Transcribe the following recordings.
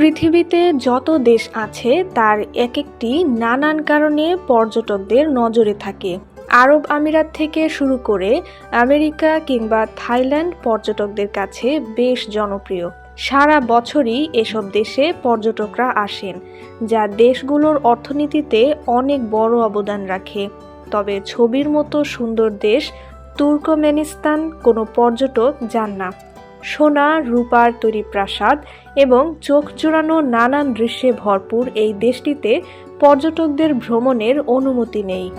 পৃথিবীতে যত দেশ আছে, তার এক একটি নানান কারণে পর্যটকদের নজরে থাকে। আরব আমিরাত থেকে শুরু করে আমেরিকা কিংবা থাইল্যান্ড পর্যটকদের কাছে বেশ জনপ্রিয়। সারা বছরই এসব দেশে পর্যটকরা আসেন, যা দেশগুলোর অর্থনীতিতে অনেক বড় অবদান রাখে। তবে ছবির মতো সুন্দর দেশ তুর্কমেনিস্তান কোনো পর্যটক যান না। সোনা, রূপার তৈরি প্রাসাদ এবং চোখ জোড়ানো নানান দৃশ্যে ভরপুর এই দেশটিতে পর্যটকদের ভ্রমণের অনুমতি নেই।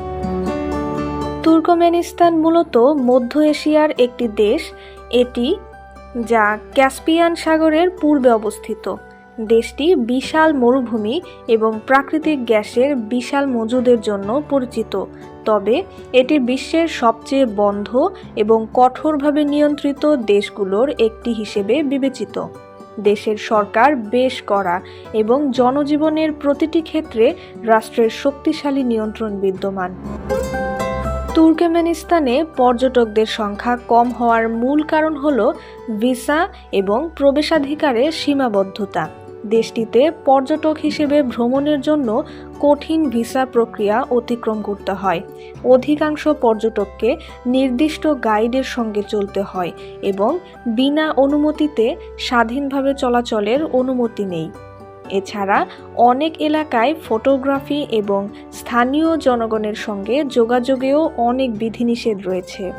তুর্কমেনিস্তান মূলত মধ্য এশিয়ার একটি দেশ। এটি যা ক্যাসপিয়ান সাগরের পূর্বে অবস্থিত। দেশটি বিশাল মরুভূমি এবং প্রাকৃতিক গ্যাসের বিশাল মজুদের জন্য পরিচিত, তবে এটি বিশ্বের সবচেয়ে বন্ধ এবং কঠোরভাবে নিয়ন্ত্রিত দেশগুলোর একটি হিসেবে বিবেচিত। দেশের সরকার বেশ কড়া এবং জনজীবনের প্রতিটি ক্ষেত্রে রাষ্ট্রের শক্তিশালী নিয়ন্ত্রণ বিদ্যমান। তুর্কমেনিস্তানে পর্যটকদের সংখ্যা কম হওয়ার মূল কারণ হল ভিসা এবং প্রবেশাধিকারের সীমাবদ্ধতা। দেশটিতে পর্যটক হিসেবে ভ্রমণের জন্য কঠিন ভিসা প্রক্রিয়া অতিক্রম করতে হয়। অধিকাংশ পর্যটককে নির্দিষ্ট গাইডের সঙ্গে চলতে হয় এবং বিনা অনুমতিতে স্বাধীনভাবে চলাচলের অনুমতি নেই। এছাড়া অনেক এলাকায় ফটোগ্রাফি এবং স্থানীয় জনগণের সঙ্গে যোগাযোগেও অনেক বিধিনিষেধ রয়েছে।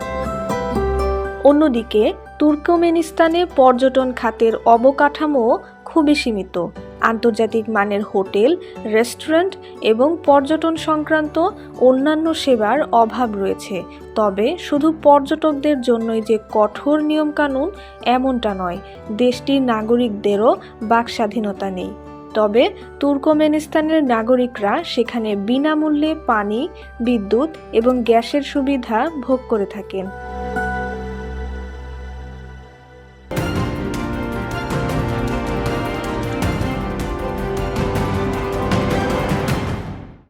অন্যদিকে তুর্কমেনিস্তানে পর্যটন খাতের অবকাঠামো খুবই সীমিত। আন্তর্জাতিক মানের হোটেল, রেস্টুরেন্ট এবং পর্যটন সংক্রান্ত অন্যান্য সেবার অভাব রয়েছে। তবে শুধু পর্যটকদের জন্যই যে কঠোর নিয়মকানুন এমনটা নয়, দেশটির নাগরিকদেরও বাক স্বাধীনতা নেই। তবে তুর্কমেনিস্তানের নাগরিকরা সেখানে বিনামূল্যে পানি, বিদ্যুৎ এবং গ্যাসের সুবিধা ভোগ করে থাকেন।